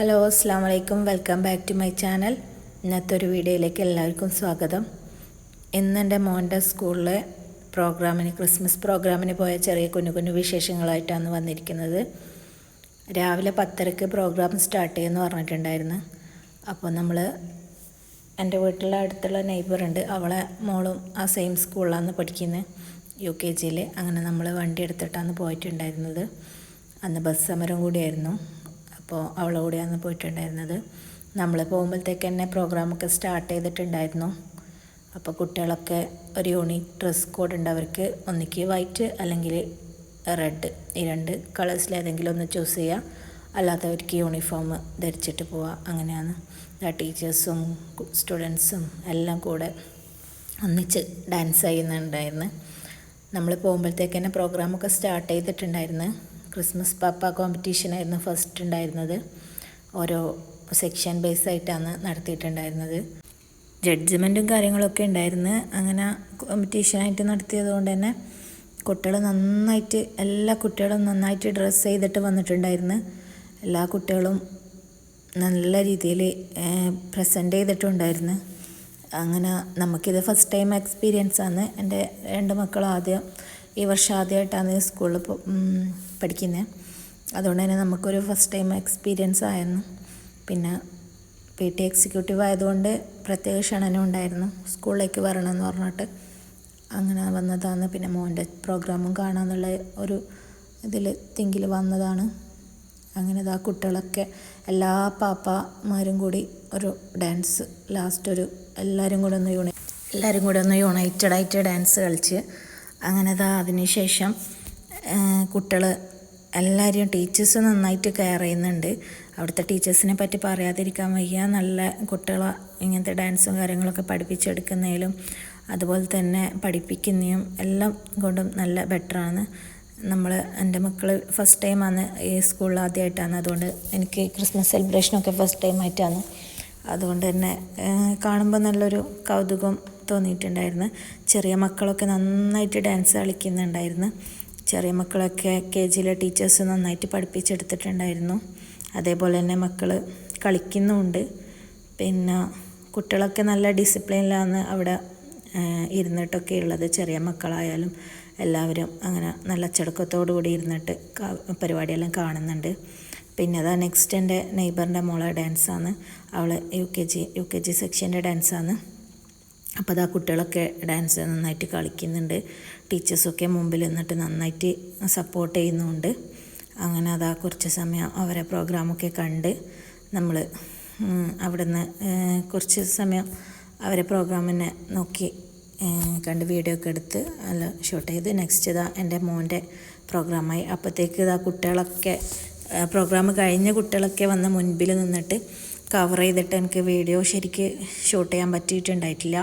Hello അസ്സാം വലൈക്കും welcome back to my channel. ഇന്നത്തെ ഒരു വീഡിയോയിലേക്ക് എല്ലാവർക്കും സ്വാഗതം. ഇന്ന് എന്റെ മോന്റെ സ്കൂളിലെ പ്രോഗ്രാമിന് ക്രിസ്മസ് പ്രോഗ്രാമിന് പോയ ചെറിയ കുഞ്ഞു കുഞ്ഞു വിശേഷങ്ങളായിട്ടാണ് വന്നിരിക്കുന്നത്. രാവിലെ പത്തരക്ക് പ്രോഗ്രാം സ്റ്റാർട്ട് ചെയ്യുമെന്ന് പറഞ്ഞിട്ടുണ്ടായിരുന്നു. അപ്പോൾ നമ്മൾ എന്റെ വീട്ടിലെ അടുത്തുള്ള നെയ്ബറുണ്ട്. അവളെ മോളും ആ സെയിം സ്കൂളിലാണ് പഠിക്കുന്നത്. യു കെ ജിയിൽ. അങ്ങനെ നമ്മൾ വണ്ടി എടുത്തിട്ടാണ് പോയിട്ടുണ്ടായിരുന്നത്. അന്ന് ബസ് സമരം കൂടിയായിരുന്നു. അപ്പോൾ അവളെ കൂടെയാണ് പോയിട്ടുണ്ടായിരുന്നത്. നമ്മൾ പോകുമ്പോഴത്തേക്ക് തന്നെ പ്രോഗ്രാമൊക്കെ സ്റ്റാർട്ട് ചെയ്തിട്ടുണ്ടായിരുന്നു. അപ്പോൾ കുട്ടികളൊക്കെ ഒരു യൂണിക് ഡ്രസ് കോഡ് ഉണ്ട്. അവർക്ക് ഒന്നിക്ക് വൈറ്റ് അല്ലെങ്കിൽ റെഡ് ഈ രണ്ട് കളേഴ്സിൽ ഏതെങ്കിലും ഒന്ന് ചൂസ് ചെയ്യുക. അല്ലാത്തവർക്ക് യൂണിഫോം ധരിച്ചിട്ട് പോവുക. അങ്ങനെയാണ് ടീച്ചേഴ്സും സ്റ്റുഡൻസും എല്ലാം കൂടെ ഒന്നിച്ച് ഡാൻസ് ചെയ്യുന്നുണ്ടായിരുന്നു. നമ്മൾ പോകുമ്പോഴത്തേക്ക് തന്നെ പ്രോഗ്രാമൊക്കെ സ്റ്റാർട്ട് ചെയ്തിട്ടുണ്ടായിരുന്നു. ക്രിസ്മസ് പാപ്പ കോമ്പറ്റീഷൻ ആയിരുന്നു ഫസ്റ്റ് ഉണ്ടായിരുന്നത്. ഓരോ സെക്ഷൻ ബേസ് ആയിട്ടാണ് നടത്തിയിട്ടുണ്ടായിരുന്നത്. ജഡ്ജ്മെന്റും കാര്യങ്ങളൊക്കെ ഉണ്ടായിരുന്നു. അങ്ങനെ കോമ്പറ്റീഷനായിട്ട് നടത്തിയത് കൊണ്ട് തന്നെ കുട്ടികൾ നന്നായിട്ട് എല്ലാ കുട്ടികളും നന്നായിട്ട് ഡ്രസ്സ് ചെയ്തിട്ട് വന്നിട്ടുണ്ടായിരുന്നു. എല്ലാ കുട്ടികളും നല്ല രീതിയിൽ പ്രസന്റ് ചെയ്തിട്ടുണ്ടായിരുന്നു. അങ്ങനെ നമുക്കിത് ഫസ്റ്റ് ടൈം എക്സ്പീരിയൻസ് ആണ്. എന്റെ രണ്ട് മക്കൾ ആദ്യം ഈ വർഷം ആദ്യമായിട്ടാണ് സ്കൂളിൽ പഠിക്കുന്നത് അതുകൊണ്ട് തന്നെ നമുക്കൊരു ഫസ്റ്റ് ടൈം എക്സ്പീരിയൻസ് ആയിരുന്നു. പിന്നെ പി ടി എക്സിക്യൂട്ടീവ് ആയതുകൊണ്ട് പ്രത്യേക ക്ഷണനം ഉണ്ടായിരുന്നു. സ്കൂളിലേക്ക് വരണമെന്ന് പറഞ്ഞിട്ട് അങ്ങനെ വന്നതാണ്. പിന്നെ മോന്റെ പ്രോഗ്രാമും കാണാമെന്നുള്ള ഒരു ഇതിൽ തിങ്കിൽ വന്നതാണ്. അങ്ങനെ ഇതാ കുട്ടികളൊക്കെ എല്ലാ പാപ്പമാരും കൂടി ഒരു ഡാൻസ് ലാസ്റ്റ് ഒരു എല്ലാവരും കൂടെ ഒന്ന് യൂണൈ എല്ലാവരും കൂടെ ഒന്ന് യുണൈറ്റഡ് ആയിട്ട് ഡാൻസ് കളിച്ച്. അങ്ങനെ ഇതാ അതിനുശേഷം കുട്ടികൾ എല്ലാവരെയും ടീച്ചേഴ്സ് നന്നായിട്ട് കെയർ ചെയ്യുന്നുണ്ട്. അവിടുത്തെ ടീച്ചേഴ്സിനെ പറ്റി പറയാതിരിക്കാൻ വയ്യ. നല്ല കുട്ടികളെ ഇങ്ങനത്തെ ഡാൻസും കാര്യങ്ങളൊക്കെ പഠിപ്പിച്ചെടുക്കുന്നതിലും അതുപോലെ തന്നെ പഠിപ്പിക്കുന്നതും എല്ലാം കൊണ്ടും നല്ല ബെറ്ററാണ് നമ്മൾ എന്റെ മക്കൾ ഫസ്റ്റ് ടൈമാണ് ഈ സ്കൂളിൽ ആദ്യമായിട്ടാണ് അതുകൊണ്ട് എനിക്ക് ക്രിസ്മസ് സെലിബ്രേഷനൊക്കെ ഫസ്റ്റ് ടൈം ആയിട്ടാണ്. അതുകൊണ്ട് തന്നെ കാണുമ്പോൾ നല്ലൊരു കൗതുകം തോന്നിയിട്ടുണ്ടായിരുന്നു. ചെറിയ മക്കളൊക്കെ നന്നായിട്ട് ഡാൻസ് കളിക്കുന്നുണ്ടായിരുന്നു. ചെറിയ മക്കളൊക്കെ കെ ജിയിലെ ടീച്ചേഴ്സ് നന്നായിട്ട് പഠിപ്പിച്ചെടുത്തിട്ടുണ്ടായിരുന്നു. അതേപോലെ തന്നെ മക്കൾ കളിക്കുന്നുമുണ്ട്. പിന്നെ കുട്ടികളൊക്കെ നല്ല ഡിസിപ്ലിനിലാണ് അവിടെ ഇരുന്നിട്ടൊക്കെ ഉള്ളത്. ചെറിയ മക്കളായാലും എല്ലാവരും അങ്ങനെ നല്ല അച്ചടക്കത്തോടു കൂടി ഇരുന്നിട്ട് പരിപാടിയെല്ലാം കാണുന്നുണ്ട്. പിന്നെ അതാ നെക്സ്റ്റ് എന്റെ നെയ്ബറിന്റെ മോളെ ഡാൻസാണ്. അവൾ U K G U K G സെക്ഷന്റെ ഡാൻസാണ്. അപ്പോൾ അതാ കുട്ടികളൊക്കെ ഡാൻസ് നന്നായിട്ട് കളിക്കുന്നുണ്ട്. ടീച്ചേഴ്സൊക്കെ മുമ്പിൽ നിന്നിട്ട് നന്നായിട്ട് സപ്പോർട്ട് ചെയ്യുന്നുണ്ട്. അങ്ങനെ അതാ കുറച്ച് സമയം അവരെ പ്രോഗ്രാമൊക്കെ കണ്ട് നമ്മൾ അവിടുന്ന് കുറച്ച് സമയം അവരെ പ്രോഗ്രാമിനെ നോക്കി കണ്ട് വീഡിയോ ഒക്കെ എടുത്ത് അല്ല ഷൂട്ട് ചെയ്ത് നെക്സ്റ്റ് ഇതാ എന്റെ മോന്റെ പ്രോഗ്രാമായി അപ്പോഴത്തേക്ക് ഇതാ കുട്ടികളൊക്കെ പ്രോഗ്രാം കഴിഞ്ഞ കുട്ടികളൊക്കെ വന്ന് മുൻപിൽ നിന്നിട്ട് കവർ ചെയ്തിട്ട് എനിക്ക് വീഡിയോ ശരിക്ക് ഷൂട്ട് ചെയ്യാൻ പറ്റിയിട്ടുണ്ടായിട്ടില്ല.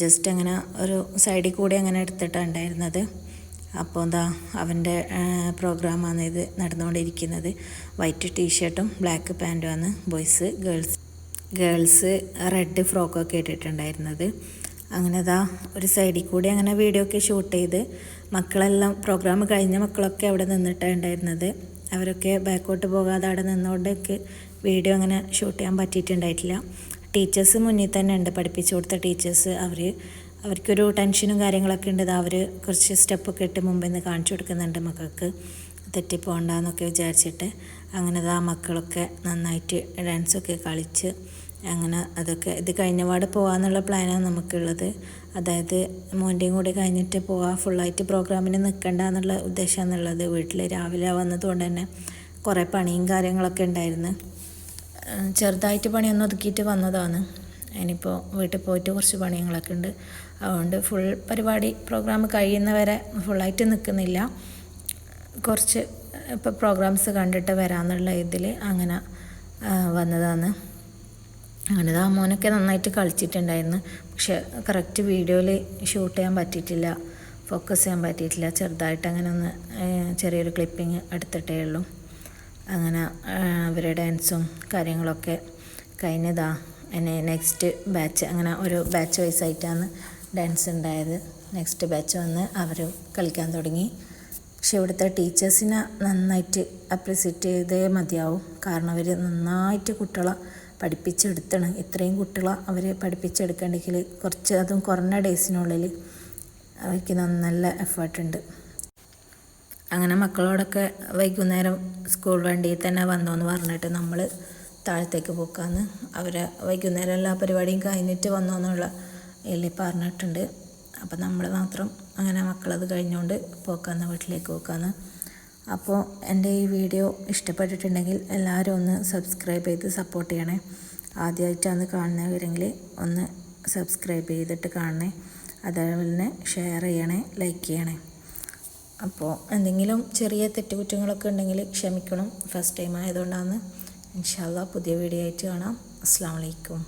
ജസ്റ്റ് അങ്ങനെ ഒരു സൈഡിൽ കൂടി അങ്ങനെ എടുത്തിട്ടാണ് ഉണ്ടായിരുന്നത് അപ്പോൾ എന്താ അവന്റെ പ്രോഗ്രാമാണ് ഇത് നടന്നുകൊണ്ടിരിക്കുന്നത്. വൈറ്റ് ടീഷർട്ടും ബ്ലാക്ക് പാന്റുമാണ് ബോയ്സ് ഗേൾസ് ഗേൾസ് റെഡ് ഫ്രോക്കൊക്കെ ഇട്ടിട്ടുണ്ടായിരുന്നത്. അങ്ങനെ ഇതാ ഒരു സൈഡിൽ കൂടി അങ്ങനെ വീഡിയോ ഒക്കെ ഷൂട്ട് ചെയ്ത് മക്കളെല്ലാം പ്രോഗ്രാം കഴിഞ്ഞ മക്കളൊക്കെ അവിടെ നിന്നിട്ടാണ് ഉണ്ടായിരുന്നത്. അവരൊക്കെ ബാക്കോട്ട് പോകാതെ അവിടെ നിന്നുകൊണ്ടൊക്കെ വീഡിയോ അങ്ങനെ ഷൂട്ട് ചെയ്യാൻ പറ്റിയിട്ടുണ്ടായിട്ടില്ല. ടീച്ചേഴ്സ് മുന്നിൽ തന്നെ ഉണ്ട് പഠിപ്പിച്ചു കൊടുത്ത ടീച്ചേഴ്സ് അവർ അവർക്കൊരു ടെൻഷനും കാര്യങ്ങളൊക്കെ ഉണ്ട്. അവർ കുറച്ച് സ്റ്റെപ്പൊക്കെ ഇട്ട് മുമ്പിൽ നിന്ന് കാണിച്ചു കൊടുക്കുന്നുണ്ട് മക്കൾക്ക്. തെറ്റിപ്പോണ്ടെന്നൊക്കെ വിചാരിച്ചിട്ട് അങ്ങനെ ആ മക്കളൊക്കെ നന്നായിട്ട് ഡാൻസൊക്കെ കളിച്ച് അങ്ങനെ അതൊക്കെ ഇത് കഴിഞ്ഞ പാട് പോകാമെന്നുള്ള പ്ലാനാണ് നമുക്കുള്ളത്. അതായത് മോന്റെയും കൂടെ കഴിഞ്ഞിട്ട് പോകാം ഫുള്ളായിട്ട് പ്രോഗ്രാമിന് നിൽക്കണ്ട എന്നുള്ള ഉദ്ദേശമാണെന്നുള്ളത് വീട്ടിൽ രാവിലെ വന്നതുകൊണ്ട് തന്നെ കുറേ പണിയും കാര്യങ്ങളൊക്കെ ഉണ്ടായിരുന്നു ചെറുതായിട്ട് പണിയൊന്നും ഒതുക്കിയിട്ട് വന്നതാണ്. ഇനിയിപ്പോൾ വീട്ടിൽ പോയിട്ട് കുറച്ച് പണികളൊക്കെ ഉണ്ട് അതുകൊണ്ട് ഫുൾ പരിപാടി പ്രോഗ്രാം കഴിയുന്നവരെ ഫുള്ളായിട്ട് നിൽക്കുന്നില്ല കുറച്ച് ഇപ്പോൾ പ്രോഗ്രാംസ് കണ്ടിട്ട് വരാമെന്നുള്ള ഇതിൽ അങ്ങനെ വന്നതാണ്. അങ്ങനെ ആ മോനൊക്കെ നന്നായിട്ട് കളിച്ചിട്ടുണ്ടായിരുന്നു. പക്ഷെ കറക്റ്റ് വീഡിയോയിൽ ഷൂട്ട് ചെയ്യാൻ പറ്റിയിട്ടില്ല ഫോക്കസ് ചെയ്യാൻ പറ്റിയിട്ടില്ല. ചെറുതായിട്ട് അങ്ങനെ ഒന്ന് ചെറിയൊരു ക്ലിപ്പിങ് എടുത്തിട്ടേ ഉള്ളൂ. അങ്ങനെ അവരുടെ ഡാൻസും കാര്യങ്ങളൊക്കെ കഴിഞ്ഞതാ. എന്നെ നെക്സ്റ്റ് ബാച്ച് അങ്ങനെ ഒരു ബാച്ച് വൈസ് ആയിട്ടാണ് ഡാൻസ് ഉണ്ടായത്. നെക്സ്റ്റ് ബാച്ച് വന്ന് അവർ കളിക്കാൻ തുടങ്ങി. പക്ഷെ ഇവിടുത്തെ ടീച്ചേഴ്സിനെ നന്നായിട്ട് അപ്രിസിയേറ്റ് ചെയ്തേ മതിയാവും. കാരണം അവർ നന്നായിട്ട് കുട്ടികളെ പഠിപ്പിച്ചെടുത്തണം. ഇത്രയും കുട്ടികളെ അവരെ പഠിപ്പിച്ചെടുക്കണമെങ്കിൽ കുറച്ച് അതും കുറഞ്ഞ ഡേയ്സിനുള്ളിൽ അവർക്ക് നല്ല എഫേർട്ടുണ്ട്. അങ്ങനെ മക്കളോടൊക്കെ വൈകുന്നേരം സ്കൂൾ വണ്ടിയിൽ തന്നെ വന്നോ എന്ന് പറഞ്ഞിട്ട് നമ്മൾ താഴത്തേക്ക് പോക്കാന്ന് അവരെ വൈകുന്നേരം എല്ലാ പരിപാടിയും കഴിഞ്ഞിട്ട് വന്നോന്നുള്ള എല്ലി പറഞ്ഞിട്ടുണ്ട്. അപ്പം നമ്മൾ മാത്രം അങ്ങനെ മക്കളത് കഴിഞ്ഞുകൊണ്ട് പോക്കാന്ന് വീട്ടിലേക്ക് പോക്കാന്ന് അപ്പോൾ എന്റെ ഈ വീഡിയോ ഇഷ്ടപ്പെട്ടിട്ടുണ്ടെങ്കിൽ എല്ലാവരും ഒന്ന് സബ്സ്ക്രൈബ് ചെയ്ത് സപ്പോർട്ട് ചെയ്യണേ. ആദ്യമായിട്ടാണ് കാണുന്നവരെങ്കിൽ ഒന്ന് സബ്സ്ക്രൈബ് ചെയ്തിട്ട് കാണണേ. അതേപോലെ തന്നെ ഷെയർ ചെയ്യണേ ലൈക്ക് ചെയ്യണേ. അപ്പോൾ എന്തെങ്കിലും ചെറിയ തെറ്റുകുറ്റങ്ങളൊക്കെ ഉണ്ടെങ്കിൽ ക്ഷമിക്കണം. ഫസ്റ്റ് ടൈം ആയതുകൊണ്ടാണ്. ഇൻഷാല്ല പുതിയ വീഡിയോ ആയിട്ട് കാണാം. അസ്സാം വലൈക്കും